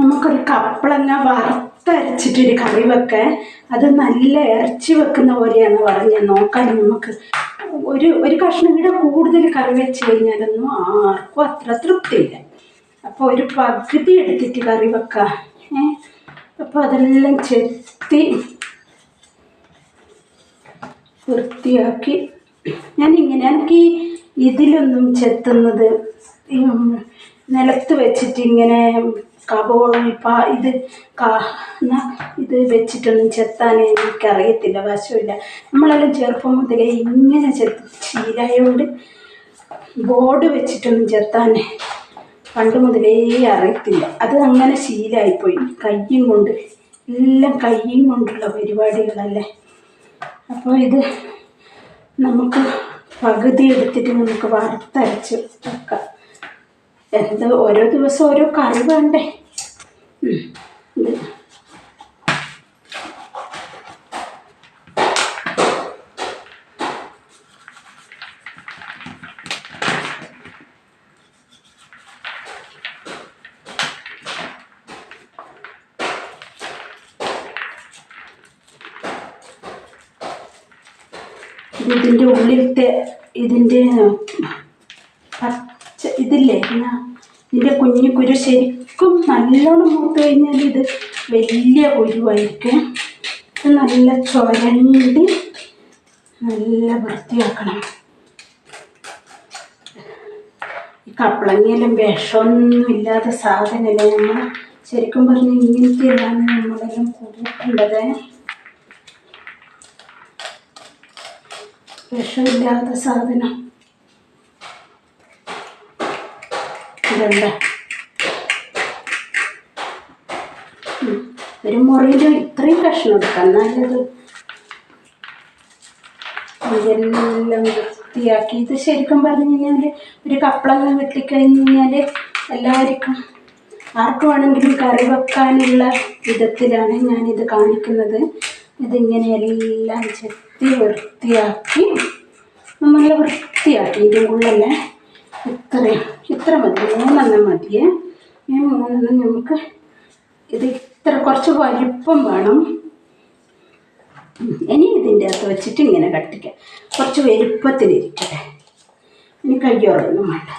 നമുക്കൊരു കപ്പളങ്ങ വറുത്തരച്ചിട്ടൊരു കറി വെക്കാൻ. അത് നല്ല ഇറച്ചി വെക്കുന്ന പോലെയാണ് പറഞ്ഞത് നോക്കാൻ നമുക്ക്. ഒരു ഒരു കഷ്ണം കൂടെ കൂടുതൽ കറി വെച്ച് കഴിഞ്ഞാലൊന്നും ആർക്കും അത്ര തൃപ്തിയില്ല. അപ്പോൾ ഒരു പകുതി എടുത്തിട്ട് കറി വെക്കാം. ഏ? അപ്പോൾ അതെല്ലാം ചെത്തി വൃത്തിയാക്കി. ഞാനിങ്ങനെ എനിക്ക് ഈ ഇതിലൊന്നും ചെത്തുന്നത് നിലത്ത് വെച്ചിട്ട് ഇങ്ങനെ കബോളം ഇപ്പം ഇത് കാ ഇത് വെച്ചിട്ടൊന്നും ചെത്താൻ എനിക്കറിയത്തില്ല വശമില്ല. നമ്മളെല്ലാം ചെറുപ്പം മുതലേ ഇങ്ങനെ ചെത്തി ശീലമായതുകൊണ്ട് ബോർഡ് വെച്ചിട്ടൊന്നും ചെത്താൻ പണ്ട് മുതലേ അറിയത്തില്ല. അത് അങ്ങനെ ശീലമായിപ്പോയി കയ്യും കൊണ്ട് എല്ലാം കയ്യും കൊണ്ടുള്ള പരിപാടികളല്ലേ. അപ്പോൾ ഇത് നമുക്ക് പകുതി എടുത്തിട്ട് നമുക്ക് വറുത്തരച്ച് വെക്കാം. എന്ത് ഓരോ ദിവസം ഓരോ കറി വേണ്ടേ? ഇത് ഇതിന്റെ ഉള്ളിലത്തെ ഇതിന്റെ പച്ച ഇതില്ലേ എന്നാ ഇതിന്റെ കുഞ്ഞു കുരു ശരിക്കും നല്ലോണം മൂത്ത് കഴിഞ്ഞാൽ ഇത് വലിയ കുരുവായിരിക്കും ഇത് നല്ല ചുരണ്ടി നല്ല വൃത്തിയാക്കണം. ഈ കപ്പളങ്ങിയെല്ലാം വിഷമൊന്നും ഇല്ലാത്ത സാധനമല്ലേ നമ്മൾ ശരിക്കും പറഞ്ഞാൽ എല്ലാം നമ്മളെല്ലാം കൂട്ടേണ്ടത് വിഷമില്ലാത്ത സാധനം. ഇതല്ല ഒരു മുറിയിൽ ഇത്രയും കഷ്ണം എടുക്കാം നല്ലത് ഇതെല്ലാം വൃത്തിയാക്കി. ഇത് ശരിക്കും പറഞ്ഞു കഴിഞ്ഞാൽ ഒരു കപ്പളങ്ങ വെട്ടിക്കഴിഞ്ഞാൽ എല്ലാവർക്കും ആർക്ക് വേണമെങ്കിലും കറി വെക്കാനുള്ള വിധത്തിലാണ് ഞാനിത് കാണിക്കുന്നത്. ഇതിങ്ങനെ എല്ലാം ചെത്തി വൃത്തിയാക്കി നല്ല വൃത്തിയാക്കി. ഇതിന്റെ ഉള്ളല്ലേ ഇത്രയും ഇത്ര മതി. മൂന്നെണ്ണം മതിയേ. ഈ മൂന്നെണ്ണം നമുക്ക് ഇത് ഇത്ര കുറച്ച് വലിപ്പം വേണം. ഇനി ഇതിന്റെ അകത്ത് വെച്ചിട്ട് ഇങ്ങനെ കട്ടിക്കാം കുറച്ച് വലുപ്പത്തിലിരിക്കട്ടെ ഇനി കയ്യോറൊന്നും വേണ്ട.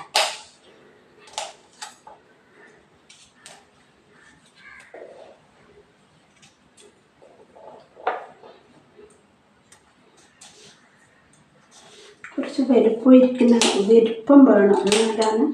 കുറച്ച് വലുപ്പം ഇരിക്കുന്ന വലുപ്പം വേണം. എന്നാലാണ്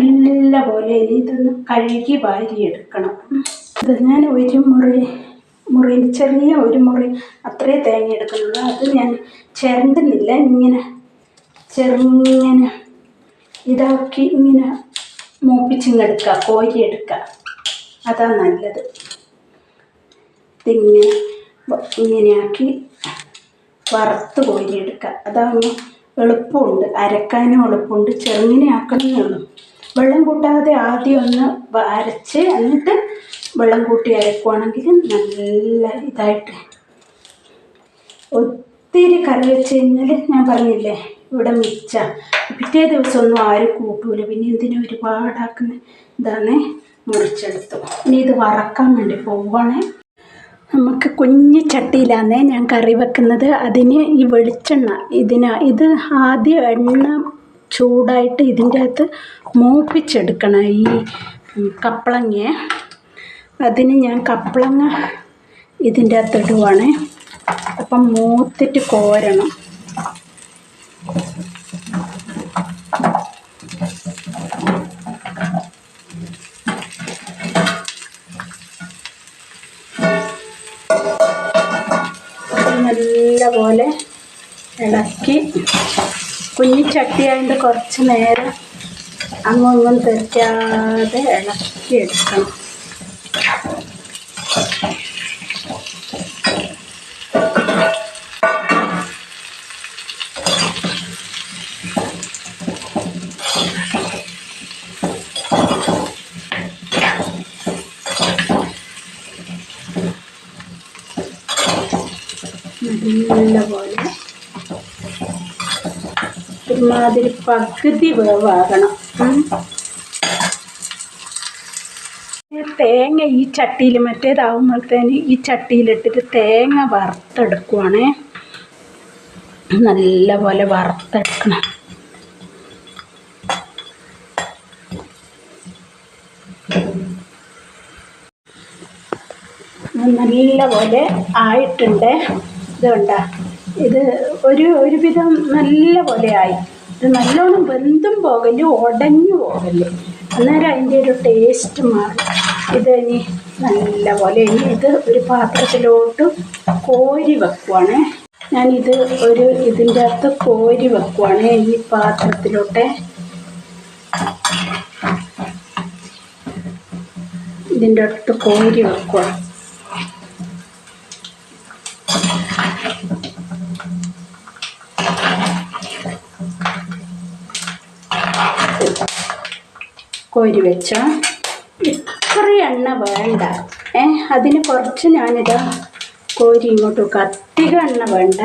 നല്ല പോലെ ഇതൊന്ന് കഴുകി വാരിയെടുക്കണം. ഇത് ഞാൻ ഒരു മുറി മുറിയിൽ ചെറിയ ഒരു മുറി അത്രേ തേങ്ങ എടുക്കുന്നുള്ളൂ. അത് ഞാൻ ചേർന്നില്ല ഇങ്ങനെ ചെറുങ്ങനെ ഇതാക്കി ഇങ്ങനെ മൂപ്പിച്ചിങ്ങെടുക്കുക കോരിയെടുക്കുക അതാ നല്ലത്. ഇതിങ്ങനെ ഇങ്ങനെയാക്കി വറുത്ത് കോരിയെടുക്കുക അതാകുമ്പോൾ എളുപ്പമുണ്ട്. അരക്കാനും എളുപ്പമുണ്ട്. ചെറുങ്ങനെ ആക്കണമെന്നേ ഉള്ളൂ. വെള്ളം കൂട്ടാതെ ആദ്യം ഒന്ന് അരച്ച് എന്നിട്ട് വെള്ളം കൂട്ടി അരക്കുവാണെങ്കിൽ നല്ല ഇതായിട്ട്. ഒത്തിരി കറി വെച്ച് കഴിഞ്ഞാൽ ഞാൻ പറഞ്ഞില്ലേ ഇവിടെ മിച്ച. പിറ്റേ ദിവസം ഒന്നും ആരും കൂട്ടൂല. പിന്നെ എന്തിനും ഒരുപാടാക്കുന്ന ഇതാണ് മുറിച്ചെടുത്തു. ഇനി ഇത് വറക്കാൻ വേണ്ടി പോവുകയാണേ നമുക്ക് കുഞ്ഞു ചട്ടിയിലാന്നേ ഞാൻ കറി വെക്കുന്നത്. അതിന് ഈ വെളിച്ചെണ്ണ ഇതിന് ഇത് ആദ്യം എണ്ണ ചൂടായിട്ട് ഇതിന്റെ അകത്ത് മൂപ്പിച്ചെടുക്കണം ഈ കപ്പളങ്ങയെ. അതിന് ഞാൻ കപ്പളങ്ങ ഇതിന്റെ അകത്ത് ഇടുവാണേ അപ്പം മൂത്തിട്ട് കോരണം. കുഞ്ഞി ചട്ടിയായതുകൊണ്ട് കുറച്ച് നേരം അങ്ങും ഇങ്ങും തെറ്റാതെ ഇളക്കി എടുക്കണം നല്ലപോലെ ഒരുമാതിരി പകുതി വേവാകണം. തേങ്ങ ഈ ചട്ടിയിൽ മറ്റേതാവുമ്പോഴത്തേന് ഈ ചട്ടിയിലിട്ടിട്ട് തേങ്ങ വറുത്തെടുക്കുവാണേ. നല്ലപോലെ വറുത്തെടുക്കണം. നല്ല പോലെ ആയിട്ടുണ്ട്. ഇതുണ്ട ഇത് ഒരു ഒരുവിധം നല്ല പോലെ ആയി. ഇത് നല്ലോണം വെന്തും പോകൽ ഉടഞ്ഞു പോകൽ. അന്നേരം അതിന്റെ ഒരു ടേസ്റ്റ് മാറും. ഇത് ഇനി നല്ല പോലെ ഇനി ഇത് ഒരു പാത്രത്തിലോട്ട് കോരി വെക്കുവാണ്. ഞാനിത് ഒരു ഇതിന്റെ അകത്ത് കോരി വെക്കുവാണ് ഈ പാത്രത്തിലോട്ട്. ഇതിന്റെ അടുത്ത് കോരി വെക്കുക കോരി വെച്ച. ഇത്ര എണ്ണ വേണ്ട. ഏ അതിന് കുറച്ച് ഞാനിതാ കോരി ഇങ്ങോട്ട് വെക്കുക അധികം എണ്ണ വേണ്ട.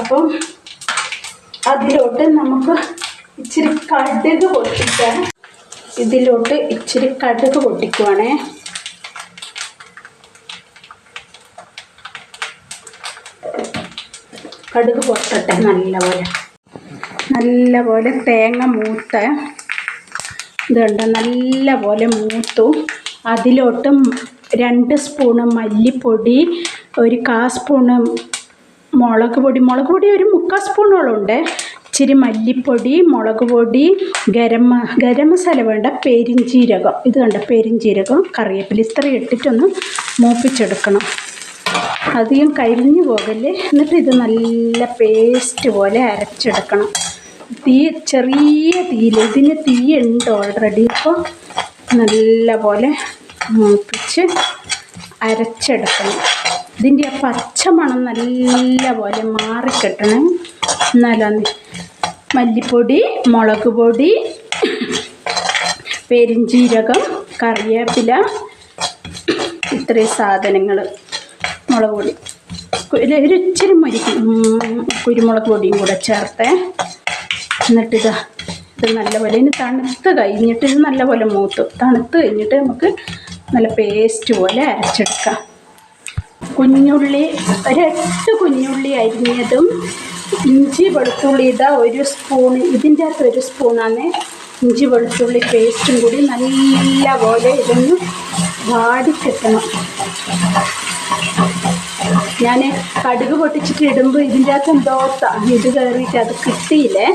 അപ്പം അതിലോട്ട് നമുക്ക് ഇച്ചിരി കടുക് പൊട്ടിക്കാൻ ഇതിലോട്ട് ഇച്ചിരി കടുക് പൊട്ടിക്കുവാണേ. കടുക് പൊട്ടട്ടെ നല്ലപോലെ. നല്ലപോലെ തേങ്ങ മൂത്ത ഇതുണ്ട്. നല്ലപോലെ മൂത്തു. അതിലോട്ട് രണ്ട് സ്പൂണ് മല്ലിപ്പൊടി ഒരു കാ സ്പൂണ് മുളക് പൊടി. മുളക് പൊടി ഒരു മുക്കാൽ സ്പൂണോളം ഉണ്ട് ഇച്ചിരി മല്ലിപ്പൊടി മുളക് പൊടി ഗരം ഗരം മസാല വേണ്ട പെരിഞ്ചീരകം. ഇത് കണ്ട പെരിഞ്ചീരകം കറിവേപ്പില ഇത്രയും ഇട്ടിട്ടൊന്ന് മൂപ്പിച്ചെടുക്കണം. അധികം കരിഞ്ഞു പോകല്ലേ? എന്നിട്ട് ഇത് നല്ല പേസ്റ്റ് പോലെ അരച്ചെടുക്കണം. തീ ചെറിയ തീയിൽ ഇതിന് തീ ഉണ്ട് ഓൾറെഡി അപ്പോൾ നല്ല പോലെ മൂപ്പിച്ച് അരച്ചെടുക്കണം. ഇതിന്റെ ആ പച്ചമണം നല്ല പോലെ മാറിക്കിട്ടണം എന്നാലാണ് മല്ലിപ്പൊടി മുളക് പൊടി പെരിഞ്ചീരകം കറിവേപ്പില ഇത്രയും സാധനങ്ങൾ മുളക് പൊടി. ഒരു ഇച്ചിരി മുരി കുരുമുളക് പൊടിയും കൂടെ ചേർത്ത്. എന്നിട്ടിതാ ഇത് നല്ലപോലെ ഇനി തണുത്ത് കഴിഞ്ഞിട്ട് ഇത് നല്ലപോലെ മൂത്തു. തണുത്ത് കഴിഞ്ഞിട്ട് നമുക്ക് നല്ല പേസ്റ്റ് പോലെ അരച്ചെടുക്കാം. കുഞ്ഞുള്ളി ഒരെട്ട് കുഞ്ഞുള്ളി അരിഞ്ഞതും ഇഞ്ചി വെളുത്തുള്ളി ഇതാ ഒരു സ്പൂൺ ഇതിന്റെ അകത്ത് ഒരു സ്പൂണാണ് ഇഞ്ചി വെളുത്തുള്ളി പേസ്റ്റും കൂടി നല്ല പോലെ ഇതൊന്ന് വാടിക്കിട്ടണം ഞാൻ കടുക് പൊട്ടിച്ചിട്ട് ഇടുമ്പോൾ ഇതിന്റെ അകത്ത് എന്തോ ഇത് കയറിയിട്ട് അത് കിട്ടിയില്ലേ?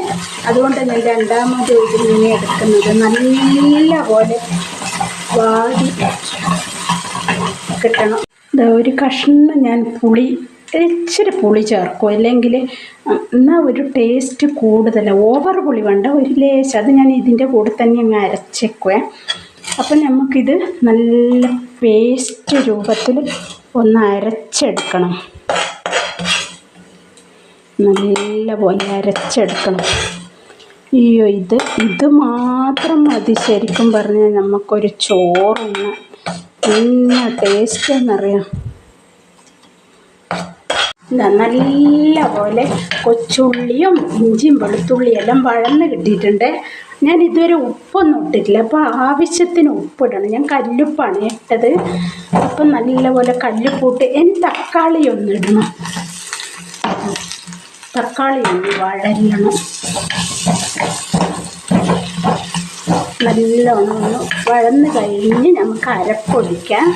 അതുകൊണ്ട് ഞാൻ രണ്ടാമത് ഇതിങ്ങനെ എടുക്കുന്നത്. നല്ല പോലെ വാടി കിട്ടണം. ഒരു കഷ്ണം ഞാൻ പുളി ഇച്ചിരി പുളി ചേർക്കും. അല്ലെങ്കിൽ എന്നാൽ ഒരു ടേസ്റ്റ് കൂടുതൽ ഓവർ പുളി വേണ്ട ഒരു ലേശം. അത് ഞാൻ ഇതിന്റെ കൂടെ തന്നെ അങ്ങ് അരച്ചേക്കുവേ. അപ്പം നമുക്കിത് നല്ല പേസ്റ്റ് രൂപത്തിൽ ഒന്ന് അരച്ചെടുക്കണം. നല്ല പോലെ അരച്ചെടുക്കണം. അയ്യോ ഇത് ഇത് മാത്രം മതി ശരിക്കും പറഞ്ഞാൽ നമുക്കൊരു ചോറുണ്ണാൻ എന്നാ ടേസ്റ്റ് എന്നറിയാം. നല്ല പോലെ കൊച്ചുള്ളിയും ഇഞ്ചിയും വെളുത്തുള്ളിയും എല്ലാം വഴന്ന് കിട്ടിയിട്ടുണ്ട്. ഞാൻ ഇതുവരെ ഉപ്പൊന്നും ഇട്ടിട്ടില്ല. അപ്പോൾ ആവശ്യത്തിന് ഉപ്പിടണം. ഞാൻ കല്ലുപ്പാണ് ഇട്ടത്. അപ്പം നല്ലപോലെ കല്ലുപ്പിട്ട് ഇനി തക്കാളി ഒന്ന് ഇടണം. തക്കാളി ഒന്ന് വഴല്ലണം. നല്ലോണം ഒന്ന് വഴന്ന് കഴിഞ്ഞ് നമുക്ക് അരപ്പൊടിക്കാം.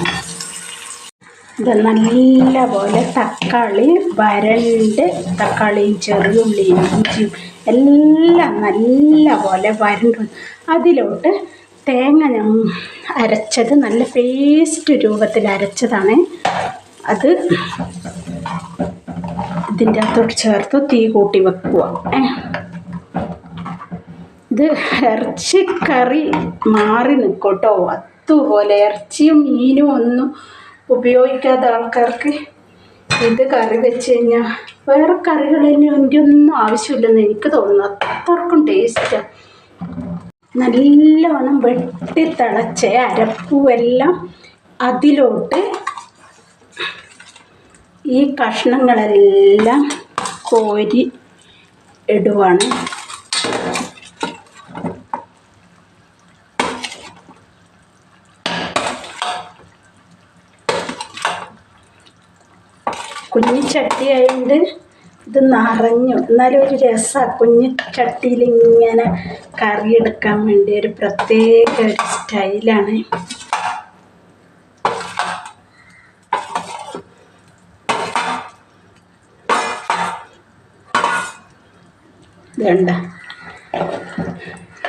ഇത് നല്ല പോലെ തക്കാളി വരണ്ട് തക്കാളിയും ചെറുതുള്ളിയും ഇഞ്ചിയും എല്ലാം നല്ല പോലെ വരണ്ട്. അതിലോട്ട് തേങ്ങ ഞാൻ അരച്ചത് നല്ല പേസ്റ്റ് രൂപത്തിൽ അരച്ചതാണ്. അത് ഇതിന്റെ അകത്തോട്ട് ചേർത്ത് തീ കൂട്ടി വെക്കുക. ഇത് ഇറച്ചിക്കറി കറി മാറി നിൽക്കട്ടോ അതുപോലെ ഇറച്ചിയും മീനും ഒന്നും ഉപയോഗിക്കാത്ത ആൾക്കാർക്ക് ഇത് കറി വെച്ച് കഴിഞ്ഞാൽ വേറെ കറികളിന് എന്റെ ഒന്നും ആവശ്യമില്ലെന്ന് എനിക്ക് തോന്നുന്നു. അത്രക്കും ടേസ്റ്റാണ് നല്ലവണ്ണം വെട്ടി തിളച്ച അരപ്പുമെല്ലാം അതിലോട്ട് ഈ കഷ്ണങ്ങളെല്ലാം കോരി ഇടുവാണ് കുഞ്ഞി ചട്ടിയായതുകൊണ്ട് ഇത് നിറഞ്ഞു. എന്നാലും ഒരു രസമാണ് കുഞ്ഞ് ചട്ടിയിൽ ഇങ്ങനെ കറി എടുക്കാൻ വേണ്ടി ഒരു പ്രത്യേക ഒരു സ്റ്റൈലാണ്. ഇതുണ്ട?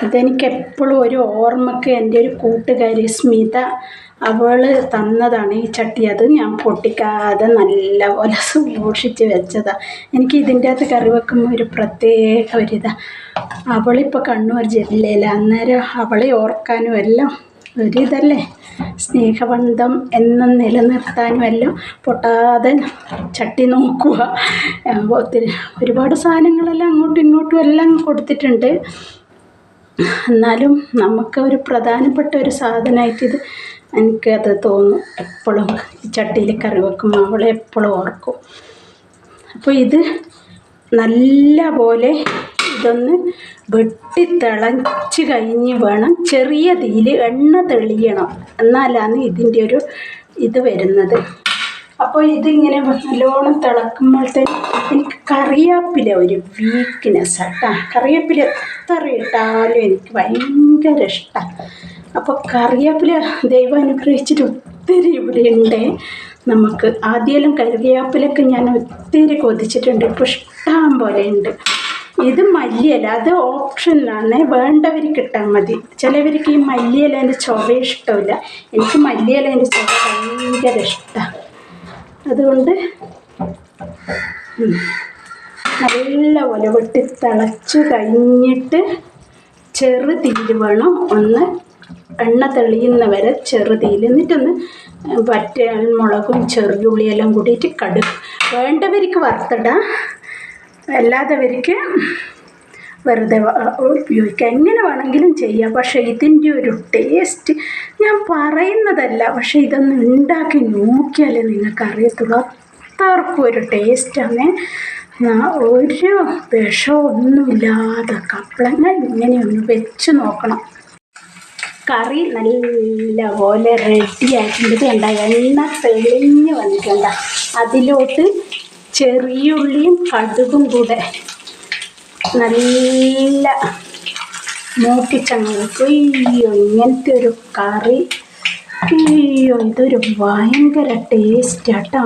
ഇതെനിക്ക് എപ്പോഴും ഒരു ഓർമ്മക്ക് എന്റെ ഒരു കൂട്ടുകാരി സ്മിത അവൾ തന്നതാണ് ഈ ചട്ടി. അത് ഞാൻ പൊട്ടിക്കാതെ നല്ല പോലെ സൂക്ഷിച്ച് വെച്ചതാണ് എനിക്ക് ഇതിന്റെ അകത്ത് കറി വെക്കുമ്പോൾ ഒരു പ്രത്യേക ഒരിതാണ് അവളിപ്പോൾ കണ്ണൂർ ജില്ലയിലാണ് അന്നേരം അവളെ ഓർക്കാനും എല്ലാം ഒരിതല്ലേ സ്നേഹബന്ധം എന്നും നിലനിർത്താനും എല്ലാം പൊട്ടാതെ ചട്ടി നോക്കുക. ഒത്തിരി ഒരുപാട് സാധനങ്ങളെല്ലാം അങ്ങോട്ടും ഇങ്ങോട്ടും എല്ലാം കൊടുത്തിട്ടുണ്ട്. എന്നാലും നമുക്ക് ഒരു പ്രധാനപ്പെട്ട ഒരു സാധനമായിട്ട് ഇത് എനിക്കത് തോന്നും. എപ്പോഴും ചട്ടിയിൽ കറി വെക്കുമ്പോൾ അവളെ എപ്പോഴും ഓർക്കും. അപ്പോൾ ഇത് നല്ല പോലെ ഇതൊന്ന് വെട്ടി തിളച്ച് കഴിഞ്ഞ് വേണം ചെറിയ തീയിൽ എണ്ണ തെളിയണം. എന്നാലാണ് ഇതിന്റെ ഒരു ഇത് വരുന്നത്. അപ്പോൾ ഇതിങ്ങനെ നല്ലോണം തിളക്കുമ്പോഴത്തേന് എനിക്ക് കറിവേപ്പില ഒരു വീക്ക്നെസ് ആട്ടാ. കറിവേപ്പില എത്ര ഇട്ടാലും എനിക്ക് ഭയങ്കര ഇഷ്ടമാണ് അപ്പോൾ കറിവേപ്പില ദൈവം അനുഗ്രഹിച്ചിട്ട് ഒത്തിരി ഇവിടെ ഉണ്ട് നമുക്ക് ആദ്യം കറിവേപ്പിലൊക്കെ ഞാൻ ഒത്തിരി കൊതിച്ചിട്ടുണ്ട്. ഇപ്പോൾ ഇഷ്ടം പോലെ ഉണ്ട്. ഇത് മല്ലിയില അത് ഓപ്ഷനിലാണ്. വേണ്ടവർക്ക് ഇട്ടാൽ മതി. ചിലവർക്ക് ഈ മല്ലിയിലേന്റെ ചുവ ഇഷ്ടമില്ല. എനിക്ക് മല്ലിയിലേന്റെ ചുവ ഭയങ്കര ഇഷ്ടമാണ് അതുകൊണ്ട് ഉം, നല്ല പോലെ വെട്ടി തിളച്ചു കഴിഞ്ഞിട്ട് ചെറു തീയിൽ ഒന്ന് എണ്ണ തെളിയുന്ന വരെ ചെറു തീയിൽ. എന്നിട്ടൊന്ന് വറ്റൽ മുളകും ചെറിയുള്ളിയെല്ലാം കൂടിയിട്ട് കടുക്. വേണ്ടവർക്ക് വറുത്തിടാം. അല്ലാത്തവർക്ക് വെറുതെ ഉപയോഗിക്കുക. ഉപയോഗിക്കാം എങ്ങനെ വേണമെങ്കിലും ചെയ്യാം. പക്ഷേ ഇതിന്റെ ഒരു ടേസ്റ്റ് ഞാൻ പറയുന്നതല്ല. പക്ഷേ ഇതൊന്ന് ഉണ്ടാക്കി നോക്കിയാലേ നിങ്ങൾക്ക് അറിയത്തുള്ളൂ അത്രക്കും ഒരു ടേസ്റ്റാണ്. ഒരു വിഷമൊന്നുമില്ലാതെ കപ്പളങ്ങൾ ഇങ്ങനെ ഇങ്ങനെയൊന്ന് വെച്ച് നോക്കണം. കറി നല്ല പോലെ ആയിട്ടുണ്ട് കണ്ട? എണ്ണ തെളിഞ്ഞ് വന്നിട്ടുണ്ട്. അതിലോട്ട് ചെറിയുള്ളിയും കടുകും കൂടെ നല്ല മൂപ്പിച്ചങ്ങൾക്ക് അയ്യോ ഇങ്ങനത്തെ ഒരു കറി. അയ്യോ ഇതൊരു ഭയങ്കര ടേസ്റ്റ് ആട്ടോ.